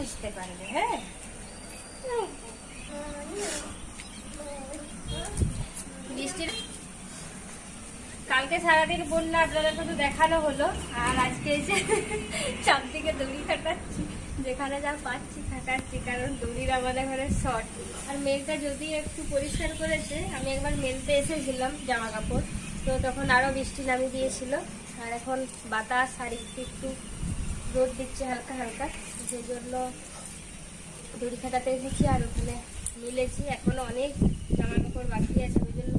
বুঝতে পারবে হ্যাঁ বৃষ্টির কালকে সারাদিন বন্যা, আপনাদের শুধু দেখানো হলো। আর আজকে এসে চারদিকে দড়ি কাটাচ্ছি যেখানে যা পাচ্ছি কাটাচ্ছি কারণ দড়ির আমাদের ঘরে শর্ট আর মেলটা যদি একটু পরিষ্কার করেছে, আমি একবার মেলতে এসেছিলাম জামা কাপড় তো তখন আরও বৃষ্টি নামিয়ে দিয়েছিল। আর এখন বাতাস, আর একটু একটু রোদ দিচ্ছে হালকা হালকা। সেই জন্য দড়ি খাটাতে এসেছি আর ওখানে মিলেছি। এখনও অনেক জামা কাপড় বাকি আছে ওই জন্য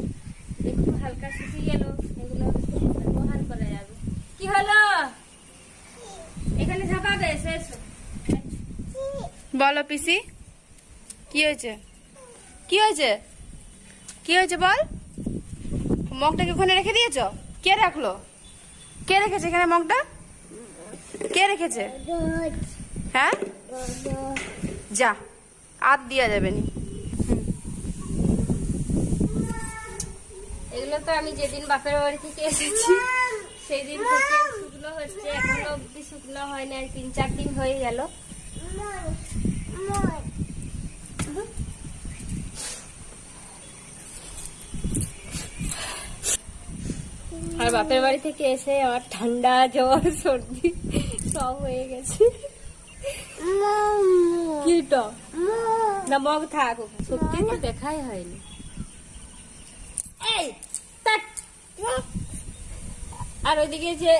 একটু হালকা শুকিয়ে গেল এগুলো ব্যবহার করা যাবে। কি হলো? এখানে ঝাপাবে এসো এসো। বলো পিসি কি হয়েছে? কি হয়েছে? কি হয়েছে বল? মগটাকে ওখানে রেখে দিয়েছ? কে রাখল? কে রেখেছে এখানে মগটা? কে রেখেছে? হ্যাঁ? যা, আর দিয়া যাবে নি। এগুলো তো আমি যেদিন বাপের বাড়ি থেকে এসেছি সেই দিন থেকে শুকনো হচ্ছে। এখনও অব্দি শুকনো হয় না তিন চার দিন হয়ে গেল। আর বাপের বাড়ি থেকে এসে আমার ঠান্ডা, জ্বর, সর্দি সব হয়ে গেছে। কিটা না মগ থাক সত্যি তো দেখাই হয়নি এই আর ওইদিকে যে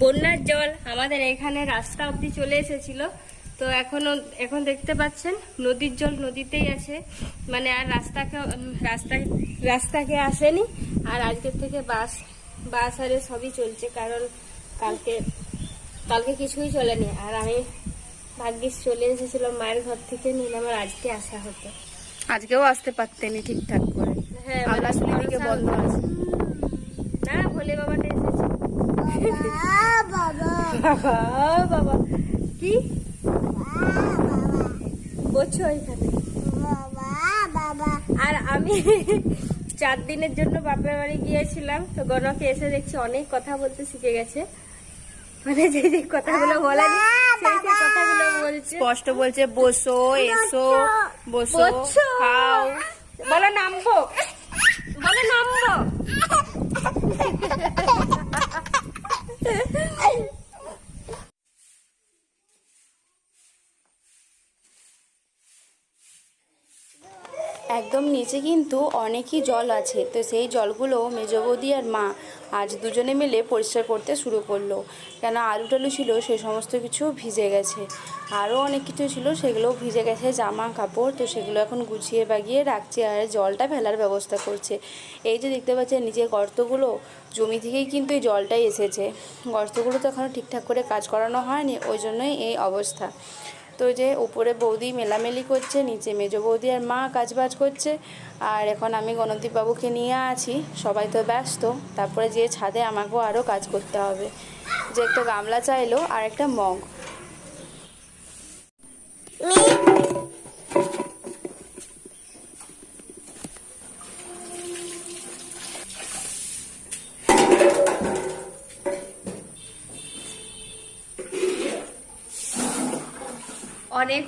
বন্যার জল আমাদের এখানে রাস্তা অব্দি চলে এসেছিল তো এখনও এখন দেখতে পাচ্ছেন নদীর জল নদীতেই আছে মানে আর রাস্তাকে রাস্তা রাস্তাকে আসেনি। আর আজকের থেকে বাস বাস আরে সবই চলছে কারণ কালকে কালকে কিছুই চলেনি। আর আমি ভাগ্যিস চলে এসেছিলাম মায়ের ঘর থেকে নিলে আমার আজকে আসা হতো। আজকেও আসতে পারতেনি ঠিকঠাক করে। হ্যাঁ বন্ধ আছে না ভোলে বাবাটা এসেছে। বাবা বাবা। কি? বলছো এখানে। আর আমি চার দিনের জন্য বাপের বাড়ি গিয়েছিলাম তো গণকে এসে দেখছি অনেক কথা বলতে শিখে গেছে। মানে যে যে কথাগুলো বলা যায় সেই সেই কথাগুলো বলছে। স্পষ্ট বলছে বসো এসো বসো বসো। খাও। বলো নামবো। বলো নামবো। একদম নিচে কিন্তু অনেকই জল আছে। তো সেই জলগুলো মেজ আর মা আজ দুজনে মিলে পরিষ্কার করতে শুরু করল। কেন আলু টালু ছিল, সে সমস্ত কিছু ভিজে গেছে। আরও অনেক কিছু ছিল সেগুলো ভিজে গেছে জামা কাপড় তো সেগুলো এখন গুছিয়ে বাগিয়ে রাখছে আর জলটা ফেলার ব্যবস্থা করছে। এই যে দেখতে পাচ্ছেন নিচে গর্তগুলো, জমি থেকেই কিন্তু এই জলটাই এসেছে। গর্তগুলো তো এখনও ঠিকঠাক করে কাজ করানো হয়নি, ওই জন্যই এই অবস্থা। তো যে উপরে বৌদি মেলামেলি করছে, নিচে মেজ বৌদি আর মা কাজ বাজ করছে, আর এখন আমি গণদীপবাবুকে নিয়ে আছি। সবাই তো ব্যস্ত, তারপরে যে ছাদে আমাকেও আরও কাজ করতে হবে। যে একটা গামলা চাইলো আর একটা মগ।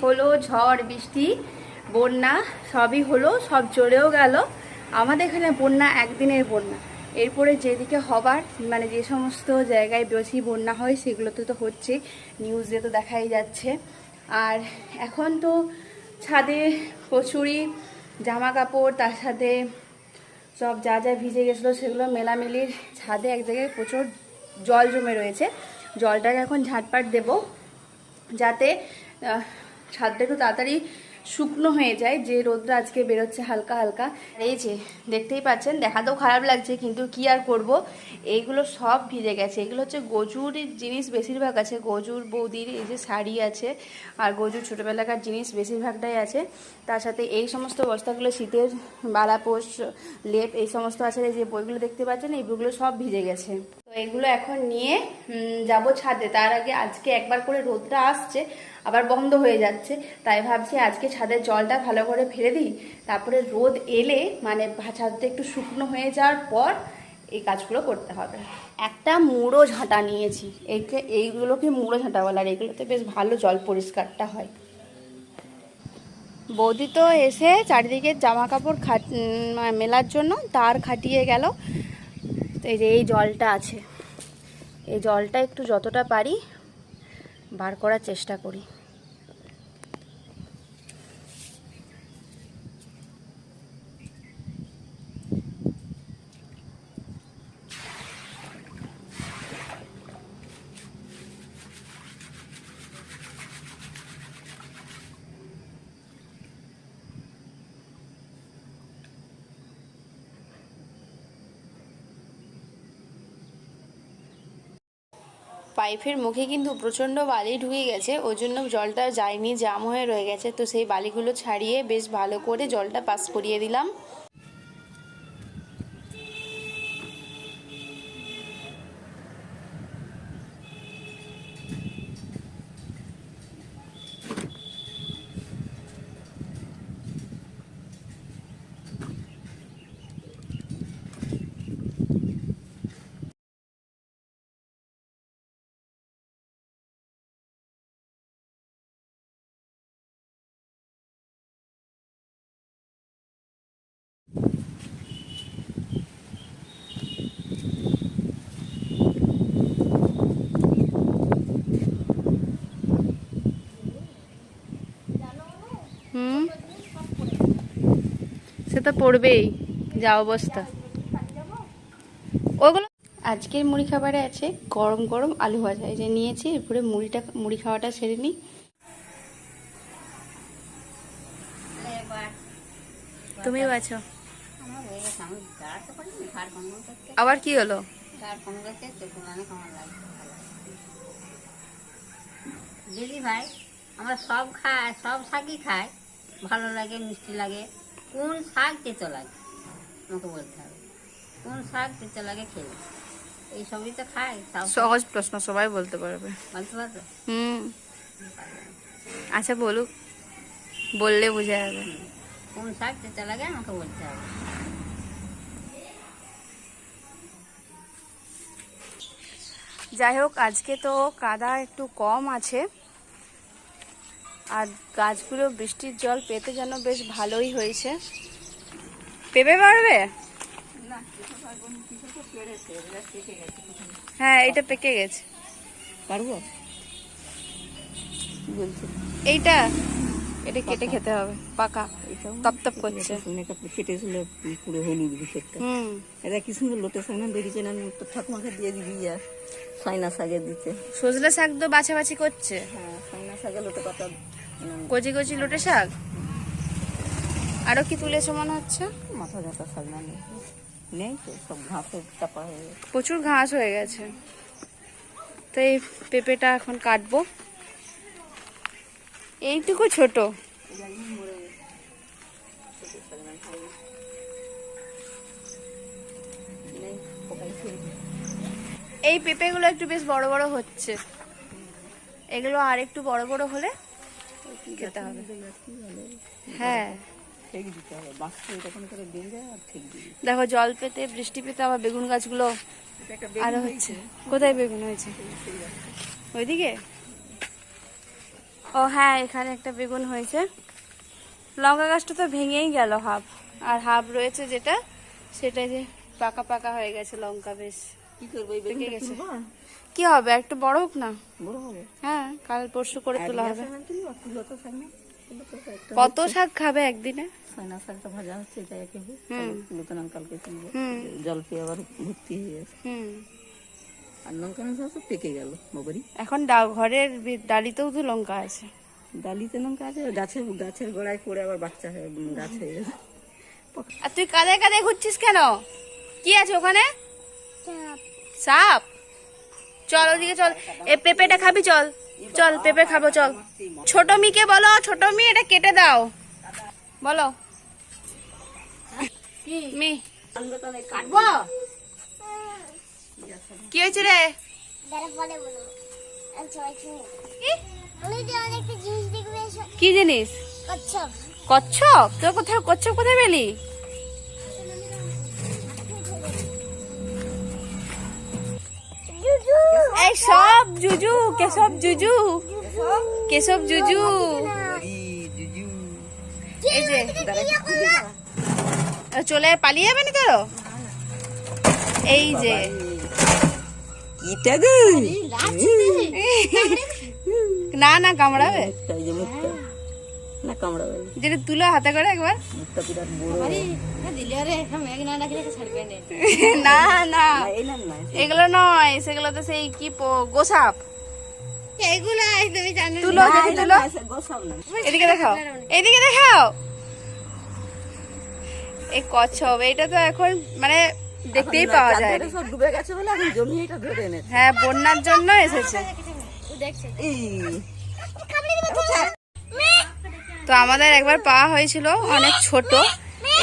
হলো ঝড়, বৃষ্টি, বন্যা, সবই হলো, সব চলেও গেল। আমাদের এখানে বন্যা একদিনের বন্যা। এরপরে যেদিকে হবার মানে যে সমস্ত জায়গায় বেশি বন্যা হয়, সেগুলোতে তো হচ্ছে নিউজে তো দেখাই যাচ্ছে। আর এখন তো ছাদে প্রচুরই জামা কাপড় তার সাথে সব যা যা ভিজে গেছিল, সেগুলো মেলামেলির ছাদে এক জায়গায় প্রচুর জল জমে রয়েছে। জলটাকে এখন ঝাঁটপাট দেবো, যাতে ছাদটা একটু তাড়াতাড়ি শুকনো হয়ে যায়, যে রোদটা আজকে বেরোচ্ছে হালকা হালকা। এই যে, দেখতেই পাচ্ছেন, দেখাতেও খারাপ লাগছে, কিন্তু কি আর করব? এইগুলো সব ভিজে গেছে। এগুলো হচ্ছে গজুর জিনিস বেশিরভাগ আছে, গজুর বৌদির এই যে শাড়ি আছে, আর গজুর ছোটোবেলাকার জিনিস বেশিরভাগটাই আছে। তার সাথে এই সমস্ত বস্তাগুলো, শীতের বালাপোষ লেপ, এই সমস্ত আছে এই যে বইগুলো দেখতে পাচ্ছেন, এই বইগুলো সব ভিজে গেছে। তো এগুলো এখন নিয়ে যাব ছাদে। তার আগে আজকে একবার করে রোদটা আসছে, আবার বন্ধ হয়ে যাচ্ছে। তাই ভাবছি আজকে ছাদের জলটা ভালো করে ফেলে দিই। তারপরে রোদ এলে মানে ছাদটা একটু শুকনো হয়ে যাওয়ার পর এই কাজগুলো করতে হবে। একটা মুড়ো ঝাঁটা নিয়েছি। এইকে এইগুলোকে মুড়ো ঝাঁটা বলে, আর এগুলোতে বেশ ভালো জল পরিষ্কারটা হয়। বৌদি তো এসে চারিদিকে জামা কাপড় খাট মেলার জন্য তার খাটিয়ে গেল। তো এই যে এই জলটা আছে। এই জলটা একটু যতটা পারি বার করার চেষ্টা করি। পাইপের মুখে কিন্তু প্রচণ্ড বালি ঢুকে গেছে। ওই জন্য জলটা যায়নি, জাম হয়ে রয়ে গেছে। তো সেই বালিগুলো ছাড়িয়ে বেশ ভালো করে জলটা পাস করিয়ে দিলাম হুম সে তো পড়বেই যা অবস্থা। ওগুলো? আজকের মুড়ি খাবারে আছে গরম গরম আলু ভাজা। এই যে নিয়েছি এরপরে মুড়িটা মুড়ি খাওয়াটা সেরে নিই। তুমি বাছো আবার কি হলো? দিদি ভাই আমরা সব খাই সব শাকই খাই। ভালো লাগে মিষ্টি লাগে। কোন শাক তেতো লাগে আমাকে বলতে হবে। কোন শাক তেতো লাগে খেলে। এই সবই তো খাই সহজ প্রশ্ন সবাই বলতে পারবে। বলতে পারতো হুম। আচ্ছা বলুক। বললে বোঝা যাবে। কোন শাক তেতো লাগে আমাকে বলতে হবে। যাই হোক আজকে তো কাদা একটু কম আছে। আর গাছগুলো বৃষ্টির জল পেতে যেন বেশ ভালোই হয়েছে। পেবে পারবে হ্যাঁ এটা পেকে গেছে। পারব? এইটা? এটা কেটে খেতে হবে পাকা। তপ তপ করছে। কেটেছিল পুরো হলুদ ভিতরটা হুম। এটা কি সুন্দর লোটের সামনে বেরিয়েছে না তো ঠাকুমাকে দিয়ে দিবি আর। সাইনা শাকে দিতে সজনে শাক তো বাছাবাছি করছে। হ্যাঁ শাকে লোটে পাতা কচি কচি লোটে শাক? আরও কি তুলেছে মনে হচ্ছে? মাথা ব্যথা শাক না নেই। নেই তো সব ঘাসে চাপা হয়ে গেছে। প্রচুর ঘাস হয়ে গেছে। তো এই পেঁপেটা এখন কাটবো। এইটুকু ছোট। এই পেঁপেগুলো একটু বেশ বড় বড় হচ্ছে। এগুলো আর একটু বড় বড় হলে খেতে হবে। হ্যাঁ। দেখো জল পেতে বৃষ্টি পেতে আবার বেগুন গাছগুলো আরও হচ্ছে। কোথায় বেগুন হয়েছে? ওইদিকে? ও হ্যাঁ এখানে একটা বেগুন হয়েছে। লঙ্কা গাছটা তো ভেঙেই গেল হাফ। আর হাফ রয়েছে যেটা সেটা যে পাকা পাকা হয়ে গেছে লঙ্কা বেশ। কি করব এই বেগুনটা গেছে। কি হবে? একটু বড় হোক না? বড় হবে। হ্যাঁ কাল পরশু করে তোলা হবে। তো তো কত শাক খাবে একদিনে? সাইনা শাকটা ভাজা হচ্ছে। নতুন কালকে জল আবার ভর্তি হয়ে গেছে। হুম। আর লঙ্কা না তো পেকে গেল বাবারি এখন ঘরের ডালিতেও তো লঙ্কা আছে। ডালিতে লঙ্কা আছে গাছের গাছের গোড়ায় পড়ে আবার বাচ্চা হয়ে গাছ হয়ে গেছে। আর তুই কাদায় কাদায় ঘুরছিস কেন? কি আছে ওখানে? সাপ। চল ওদিকে চল। এ পেঁপেটা খাবি চল। চল পেঁপে খাব চল। ছোট মিকে বলো ছোট মি এটা কেটে দাও। বলো। মি। কাটবো? কি হয়েছে রে? কি জিনিস? কচ্ছপ। কচ্ছপ? তোর কোথায় কচ্ছপ কোথায় পেলি? এই সব জুজু কেশব জুজু কেশব জুজু। এই যে চলে পালিয়ে যাবে না তোর? এই যে। না না কামড়াবে। না কামড়াবে যেটা তুলো হাতে করে একবার। মুখটা বিরাট বড়। না না। না, এই না না এগুলো নয় সেগুলো তো সেই কি গোসাপ। এগুলো তুমি জানো তুলো দেখি তুলো। এদিকে দেখাও। এদিকে দেখাও। এই কচ্ছপ এটা তো এখন মানে দেখতেই পাওয়া যায়। সব ডুবে গেছে বলে এখন জমি এটা ধরে এনেছে। হ্যাঁ বন্যার জন্য এসেছে। এই তো আমাদের একবার পাওয়া হয়েছিল অনেক ছোট।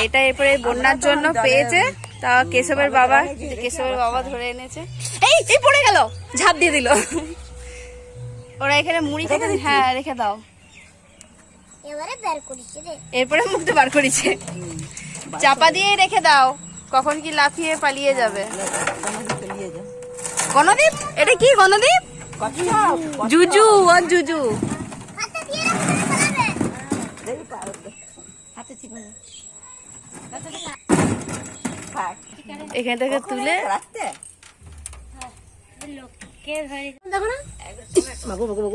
এটা এরপরে বন্যার জন্য পেয়েছে। তা কেশবের বাবা কেশবের বাবা ধরে এনেছে। এই এই পড়ে গেল ঝাঁপ দিয়ে দিল। ওরা এখানে মুড়ি খেতে হ্যাঁ রেখে দাও। এরপরে মুখটা বার করেছে। চাপা দিয়ে রেখে দাও। কখন কি লাফিয়ে পালিয়ে যাবে। গণদীপ এটা কি গণদীপ? জুজু ও জুজু হাতে দিয়ে রাখতে পারবে দেখি পার হাতে চিপে নে। থাক এখান থেকে তুলে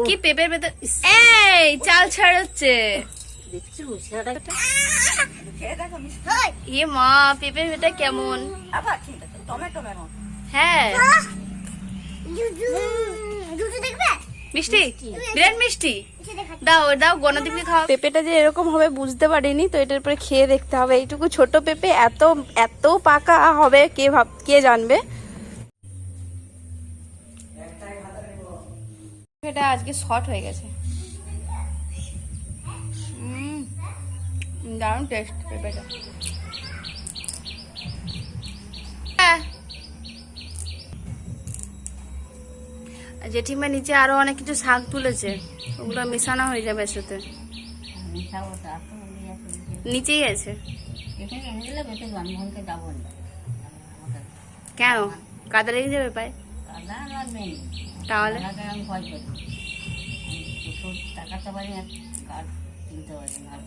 কি পেঁপের ভেতর এই চাল ছাড়াচ্ছে। ইয়ে মা পেঁপের ভেতর কেমন? হ্যাঁ। দেখবে? মিষ্টি? বিরাট মিষ্টি। দাও দাও গণদীপকে খাওয়া পেঁপেটা যে এরকম হবে বুঝতে পারিনি তো এটার পরে খেয়ে দেখতে হবে। এইটুকু ছোট পেঁপে এত এত পাকা হবে কে ভাব কে জানবে? এটা আজকে শর্ট হয়ে গেছে। দারুণ টেস্ট পেঁপেটা। হ্যাঁ। জেঠিমা নিচে আরও অনেক কিছু শাক তুলেছে ওগুলো মেশানো হয়ে যাবে সাথে। নিচেই আছে। কেন? কাদা লেগে যাবে পায়ে? না তাহলে? টাকা তো পারি কিনতে পারি আর